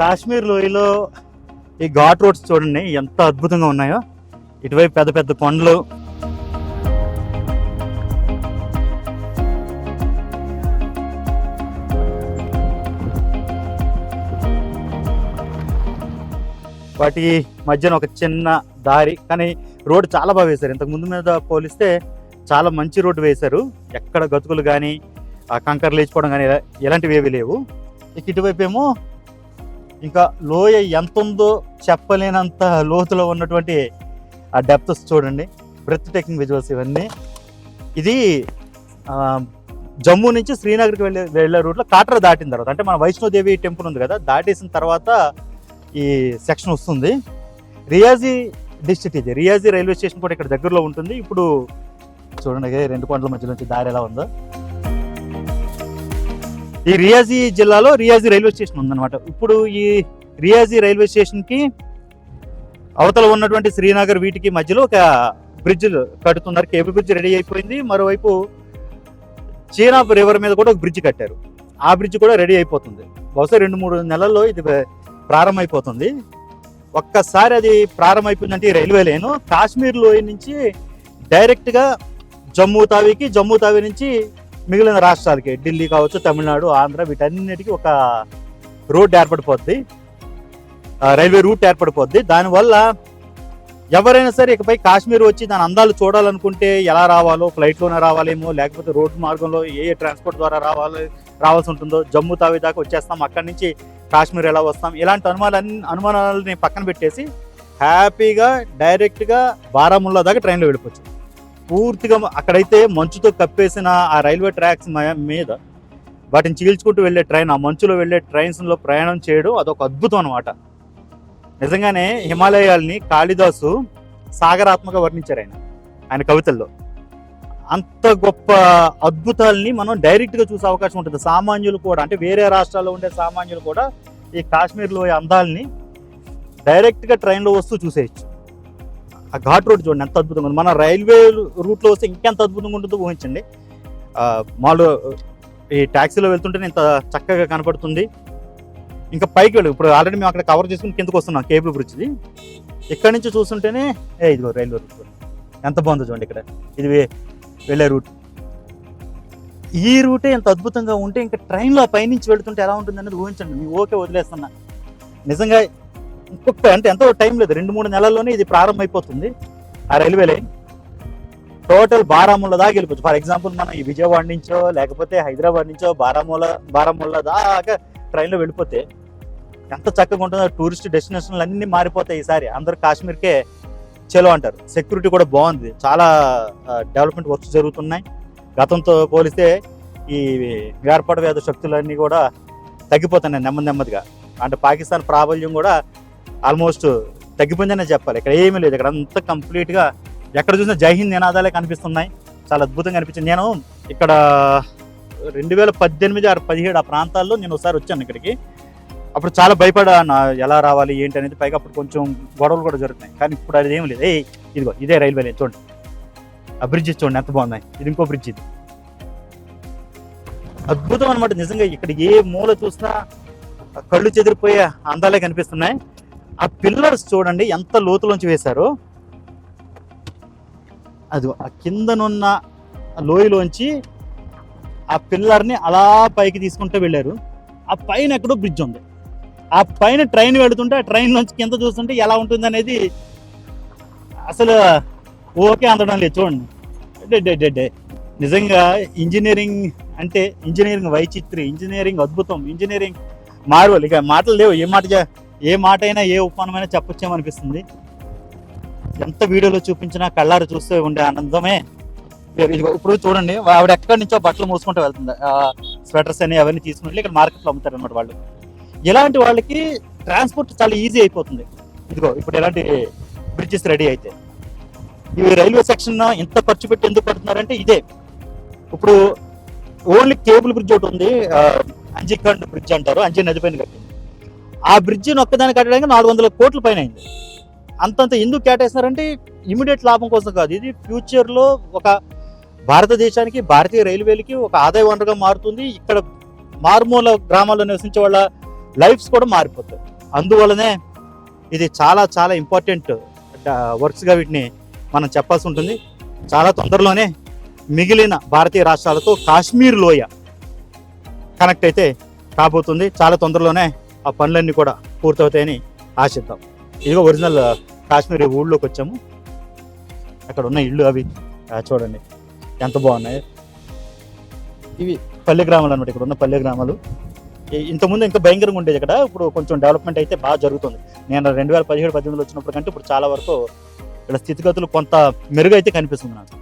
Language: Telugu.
కాశ్మీర్ లోయలో ఈ ఘాట్ రోడ్స్ చూడండి ఎంత అద్భుతంగా ఉన్నాయో. ఇటువైపు పెద్ద పెద్ద కొండలు. వాటి మధ్యన ఒక చిన్న దారి కానీ రోడ్డు చాలా బాగా వేశారు. ఇంతకు ముందు మీద పోలిస్తే చాలా మంచి రోడ్డు వేశారు. ఎక్కడ గతుకులు కానీ కంకర లేచిపోవడం కానీ ఎలాంటివి ఏవి లేవు. ఇక ఇటువైపు ఏమో ఇంకా లోయ ఎంత ఉందో చెప్పలేనంత లోతులో ఉన్నటువంటి ఆ డెప్త్స్ చూడండి. బ్రెత్ టేకింగ్ విజువల్స్ ఇవన్నీ. ఇది జమ్మూ నుంచి శ్రీనగర్కి వెళ్ళే వెళ్ళే రూట్లో కాట్రా దాటిన తర్వాత అంటే మన వైష్ణోదేవి టెంపుల్ ఉంది కదా దాటేసిన తర్వాత ఈ సెక్షన్ వస్తుంది. రియాజీ డిస్ట్రిక్ట్ ఇది. రియాజీ రైల్వే స్టేషన్ కూడా ఇక్కడ దగ్గరలో ఉంటుంది. ఇప్పుడు చూడండి రెండు కొండల మధ్య నుంచి దారి ఎలా ఉందో. ఈ రియాజీ జిల్లాలో రియాజీ రైల్వే స్టేషన్ ఉందన్నమాట. ఇప్పుడు ఈ రియాజీ రైల్వే స్టేషన్కి అవతల ఉన్నటువంటి శ్రీనగర్ వీటికి మధ్యలో ఒక బ్రిడ్జ్ కడుతున్నారు. కేబుల్ బ్రిడ్జ్ రెడీ అయిపోయింది. మరోవైపు చీనాబ్ రివర్ మీద కూడా ఒక బ్రిడ్జ్ కట్టారు. ఆ బ్రిడ్జ్ కూడా రెడీ అయిపోతుంది. బహుశా రెండు మూడు నెలల్లో ఇది ప్రారంభమైపోతుంది. ఒక్కసారి అది ప్రారంభమైపోయిందంటే ఈ రైల్వే లేను. కాశ్మీర్ లోయ నుంచి డైరెక్ట్గా జమ్మూ తావీకి జమ్మూ తావీ నుంచి మిగిలిన రాష్ట్రాలకి ఢిల్లీ కావచ్చు తమిళనాడు ఆంధ్ర వీటన్నిటికీ ఒక రోడ్ ఏర్పడిపోద్ది. రైల్వే రూట్ ఏర్పడిపోద్ది. దానివల్ల ఎవరైనా సరే ఇకపై కాశ్మీర్ వచ్చి దాని అందాలు చూడాలనుకుంటే ఎలా రావాలో ఫ్లైట్లోనే రావాలేమో లేకపోతే రోడ్డు మార్గంలో ఏ ఏ ట్రాన్స్పోర్ట్ ద్వారా రావాలి రావాల్సి ఉంటుందో జమ్మూ తావి దాకా వచ్చేస్తాం అక్కడి నుంచి కాశ్మీర్ ఎలా వస్తాం ఇలాంటి అనుమానాలన్నీ అనుమానాలని పక్కన పెట్టేసి హ్యాపీగా డైరెక్ట్గా బారాముల్లా దాకా ట్రైన్లో వెళ్ళిపోవచ్చు. పూర్తిగా అక్కడైతే మంచుతో కప్పేసిన ఆ రైల్వే ట్రాక్స్ మ- మీద వాటిని చీల్చుకుంటూ వెళ్ళే ట్రైన్ ఆ మంచులో వెళ్ళే ట్రైన్స్లో ప్రయాణం చేయడం అదొక అద్భుతం అనమాట నిజంగానే హిమాలయాల్ని కాళిదాసు సాగరాత్మక వర్ణించారు ఆయన ఆయన కవితల్లో. అంత గొప్ప అద్భుతాలని మనం డైరెక్ట్గా చూసే అవకాశం ఉంటుంది. సామాన్యులు కూడా అంటే వేరే రాష్ట్రాల్లో ఉండే సామాన్యులు కూడా ఈ కాశ్మీర్లో అందాలని డైరెక్ట్గా ట్రైన్లో వస్తూ చూసేయచ్చు. ఆ ఘాట్ రోడ్ చూడండి ఎంత అద్భుతంగా ఉంది. మన రైల్వే రూట్లో వస్తే ఇంకెంత అద్భుతంగా ఉంటుందో ఊహించండి. మాలో ఈ ట్యాక్సీలో వెళ్తుంటేనే ఇంత చక్కగా కనపడుతుంది. ఇంకా పైకి వెళ్ళి. ఇప్పుడు ఆల్రెడీ మేము అక్కడ కవర్ చేసుకుని కిందకు వస్తున్నాం కేబుల్ బ్రిడ్జ్ది ఇక్కడ నుంచి చూస్తుంటేనే ఏ ఇదిగో రైల్వే రూట్ ఎంత బాగుందో చూడండి ఇక్కడ. ఇది వే- వెళ్ళే రూట్. ఈ రూటే ఎంత అద్భుతంగా ఉంటే ఇంకా ట్రైన్లో పైనుంచి వెళుతుంటే ఎలా ఉంటుంది అనేది ఊహించండి. మీ ఓకే వదిలేస్తున్నా. నిజంగా ఇంకొక అంటే ఎంతో టైం లేదు. రెండు మూడు నెలల్లోనే ఇది ప్రారంభమైపోతుంది. ఆ రైల్వే లైన్ టోటల్ బారాముల్లా దాకా వెళ్ళిపోవచ్చు. ఫర్ ఎగ్జాంపుల్ మనం ఈ విజయవాడ నుంచో లేకపోతే హైదరాబాద్ నుంచో బారాముల్లా బారాముల్లా దాకా ట్రైన్లో వెళ్ళిపోతే ఎంత చక్కగా ఉంటుందో టూరిస్ట్ డెస్టినేషన్లు అన్నీ మారిపోతాయి ఈసారి. అందరూ కాశ్మీర్కే చలో అంటారు. సెక్యూరిటీ కూడా బాగుంది. చాలా డెవలప్మెంట్ వర్క్స్ జరుగుతున్నాయి. గతంతో పోలిస్తే ఈ వేర్పాటు వ్యాధి శక్తులన్నీ కూడా తగ్గిపోతున్నాయి నెమ్మది నెమ్మదిగా. అంటే పాకిస్తాన్ ప్రాబల్యం కూడా ఆల్మోస్ట్ తగ్గిపోయిందనే చెప్పాలి. ఇక్కడ ఏమీ లేదు. ఇక్కడ అంతా కంప్లీట్గా ఎక్కడ చూసినా జైహింద్ నినాదాలే కనిపిస్తున్నాయి. చాలా అద్భుతంగా అనిపించింది. నేను ఇక్కడ రెండు వేల పద్దెనిమిది ఆరు పదిహేడు ఆ ప్రాంతాల్లో నేను ఒకసారి వచ్చాను ఇక్కడికి. అప్పుడు చాలా భయపడా నా ఎలా రావాలి ఏంటి అనేది పైగా అప్పుడు కొంచెం గొడవలు కూడా జరుగుతున్నాయి. కానీ ఇప్పుడు అది ఏం లేదు. ఏ ఇదిగో ఇదే రైల్వే లైన్ చూడండి. ఆ బ్రిడ్జ్ చూడండి ఎంత బాగున్నాయి ఇది ఇంకో బ్రిడ్జ్ ఇది. అద్భుతం అనమాట నిజంగా ఇక్కడ ఏ మూల చూసినా కళ్ళు చెదిరిపోయే అందాలే కనిపిస్తున్నాయి. ఆ పిల్లర్స్ చూడండి ఎంత లోతులోంచి వేశారో. అది ఆ కిందనున్న లోయలోంచి ఆ పిల్లర్ని అలా పైకి తీసుకుంటూ వెళ్ళారు. ఆ పైన ఎక్కడో బ్రిడ్జ్ ఉంది. ఆ పైన ట్రైన్ వెళుతుంటే ఆ ట్రైన్ నుంచి కింద చూస్తుంటే ఎలా ఉంటుంది అనేది అసలు ఓకే అందడం లేదు. చూడండి. Day, day, day, day. నిజంగా ఇంజనీరింగ్ అంటే ఇంజనీరింగ్ వైచిత్రి ఇంజనీరింగ్ అద్భుతం ఇంజనీరింగ్ మార్వల్. ఇక మాటలు లేవు. ఏ మాట ఏ మాట అయినా ఏ ఉపమానమైనా చెప్పొచ్చేమనిపిస్తుంది? ఎంత వీడియోలో చూపించినా కళ్ళారు చూస్తే ఉండే ఆనందమే. ఇప్పుడు చూడండి ఆవిడ ఎక్కడి నుంచో బట్టలు మూసుకుంటూ వెళ్తుంది. స్వెటర్స్ అని అవన్నీ తీసుకుని వెళ్ళి ఇక్కడ మార్కెట్లో అమ్ముతారు అనమాట వాళ్ళు. ఇలాంటి వాళ్ళకి ట్రాన్స్పోర్ట్ చాలా ఈజీ అయిపోతుంది. ఇదిగో ఇప్పుడు ఎలాంటి బ్రిడ్జెస్ రెడీ అయితే. ఈ రైల్వే సెక్షన్ ఇంత ఖర్చు పెట్టి ఎందుకు పడుతున్నారంటే ఇదే. ఇప్పుడు ఓన్లీ కేబుల్ బ్రిడ్జ్ ఒకటి ఉంది అంజీఖండ్ బ్రిడ్జ్ అంటారు అంజీ నది పైన ఆ బ్రిడ్జ్ నొక్కదాన్ని కట్టడానికి నాలుగు వందల కోట్ల పైన అయింది. అంతంత ఎందుకు కేటాయిస్తున్నారంటే ఇమీడియట్ లాభం కోసం కాదు. ఇది ఫ్యూచర్లో ఒక భారతదేశానికి భారతీయ రైల్వేలకి ఒక ఆదాయ వనరుగా మారుతుంది. ఇక్కడ మారుమూల గ్రామాల్లో నివసించే వాళ్ళ లైఫ్స్ కూడా మారిపోతాయి. అందువల్లనే ఇది చాలా చాలా ఇంపార్టెంట్ వర్క్స్గా వీటిని మనం చెప్పాల్సి ఉంటుంది. చాలా తొందరలోనే మిగిలిన భారతీయ రాష్ట్రాలతో కాశ్మీర్ లోయ కనెక్ట్ అయితే కాబోతుంది. చాలా తొందరలోనే ఆ పనులన్నీ కూడా పూర్తవుతాయని ఆశిద్దాం. ఇదిగో ఒరిజినల్ కాశ్మీర్ ఊళ్ళోకి వచ్చాము. అక్కడ ఉన్న ఇళ్ళు అవి చూడండి ఎంత బాగున్నాయి. ఇవి పల్లె గ్రామాలు అనమాట ఇక్కడ ఉన్న పల్లె గ్రామాలు. ఇంతకుముందు ఇంకా భయంకరంగా ఉండేది ఇక్కడ. ఇప్పుడు కొంచెం డెవలప్మెంట్ అయితే బాగా జరుగుతుంది. నేను రెండు వేల పదిహేడు పద్దెనిమిదిలో వచ్చినప్పుడు కంటే ఇప్పుడు చాలా వరకు ఇక్కడ స్థితిగతులు కొంత మెరుగైతే కనిపిస్తుంది నాకు.